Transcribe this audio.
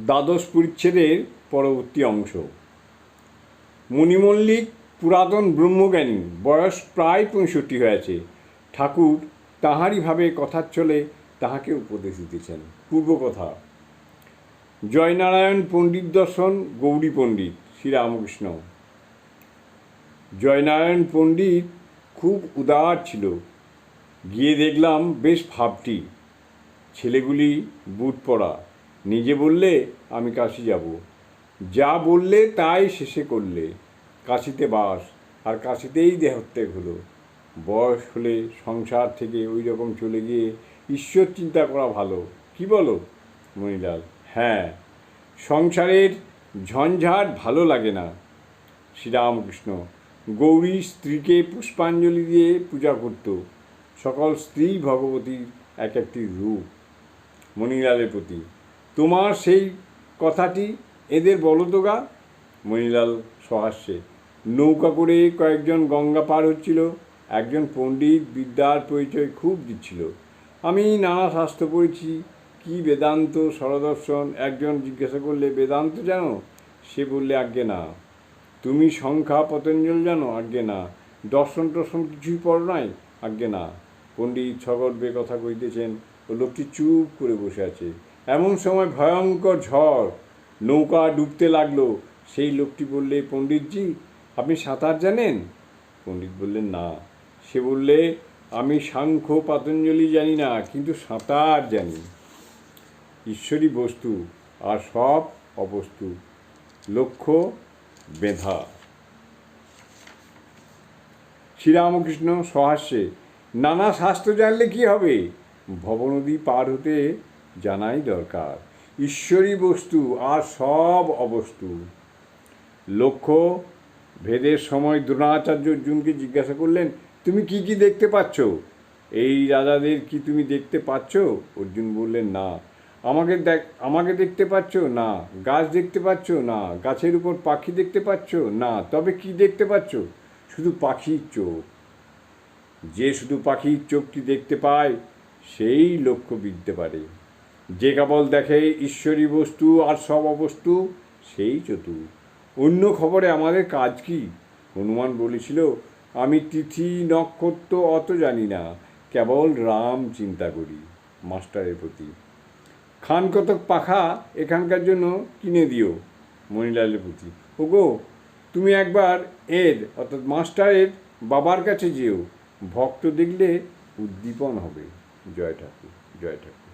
দ্বাদশ পরিচ্ছেদের পরবর্তী অংশ। মণিমল্লিক পুরাতন ব্রহ্মজ্ঞানী, বয়স প্রায় পঁয়ষট্টি হয়েছে। ঠাকুর তাহারই ভাবে কথার চলে তাহাকে উপদেশ দিতেছেন। পূর্ব কথা জয়নারায়ণ পণ্ডিত দর্শন, গৌরী পণ্ডিত, শ্রীরামকৃষ্ণ। জয়নারায়ণ পণ্ডিত খুব উদার ছিল। গিয়ে দেখলাম, বেশ ভাবটি। ছেলেগুলি বুট পড়া নিজে বললে আমি কাশি যাব। যা বললে তাই শেষে করলে। কাশিতে বাস, আর কাশিতেই দেহত্যাগ হলো। বয়স হলে সংসার থেকে ওই রকম চলে গিয়ে ঈশ্বর চিন্তা করা ভালো। কি বলো, মণিলাল? হ্যাঁ সংসারের ঝঞ্ঝাট ভালো লাগে না। শ্রীরামকৃষ্ণ, গৌরী স্ত্রীকে পুষ্পাঞ্জলি দিয়ে পূজা করত। সকল স্ত্রী ভগবতীর এক একটি রূপ, মণিলালের প্রতি। তোমার সেই কথাটি এদের বলো তো গা। মণিলাল সহাস্যে। নৌকা করে কয়েকজন গঙ্গা পার হচ্ছিল। একজন পণ্ডিত বিদ্যার পরিচয় খুব দিচ্ছিল। আমি নানা শাস্ত্র পড়েছি। কি বেদান্ত সরদর্শন একজন জিজ্ঞাসা করলে, বেদান্ত জানো? সে বললে, আজ্ঞে না। তুমি সংখ্যা পতঞ্জল জানো? আজ্ঞে না। দর্শন টর্শন কিছুই পড়ো নাই? আজ্ঞে না। পণ্ডিত সগর্বে কথা কইতেছেন ও লোকটি চুপ করে বসে আছে। এমন সময় ভয়ঙ্কর ঝড়, নৌকা ডুবতে লাগল। সেই লোকটি বললে, পণ্ডিতজি, আপনি সাঁতার জানেন? পণ্ডিত বললেন, না। সে বললে, আমি সাংখ্য পাতঞ্জলি জানি না, কিন্তু সাঁতার জানি। ঈশ্বরী বস্তু আর সব অবস্তু, লক্ষ্য বেধা শ্রীরামকৃষ্ণ সহাস্যে, নানা শাস্ত্র জানলে কি হবে? ভবনদী পার হতে জানাই দরকার। ঈশ্বরী বস্তু আর সব অবস্তু। লক্ষ্য, ভেদের সময় দ্রোণাচার্য অর্জুনকে জিজ্ঞাসা করলেন, তুমি কি কি দেখতে পাচ্ছ? এই রাজাদের কি তুমি দেখতে পাচ্ছ? অর্জুন বললেন, না। আমাকে দেখ, আমাকে দেখতে পাচ্ছ? না। গাছ দেখতে পাচ্ছ? না। গাছের উপর পাখি দেখতে পাচ্ছ? না। তবে কি দেখতে পাচ্ছ? শুধু পাখির চোখ। যে শুধু পাখির চোখটি দেখতে পায়, সেই লক্ষ্য বিদ্যে পারে। যে কেবল দেখে ঈশ্বরী বস্তু আর সব অবস্তু, সেই চতুর অন্য খবরে আমাদের কাজ কি? হনুমান বলেছিল, আমি তিথি, নক্ষত্র অত জানি না, কেবল রাম চিন্তা করি মাস্টারের প্রতি। খান কতক পাখা এখানকার জন্য কিনে দিও মণিলালের প্রতি। ওগো, তুমি একবার এর, অর্থাৎ মাস্টারের বাবার কাছে যেও, ভক্ত দেখলে উদ্দীপন হবে। জয় ঠাকুর জয় ঠাকুর।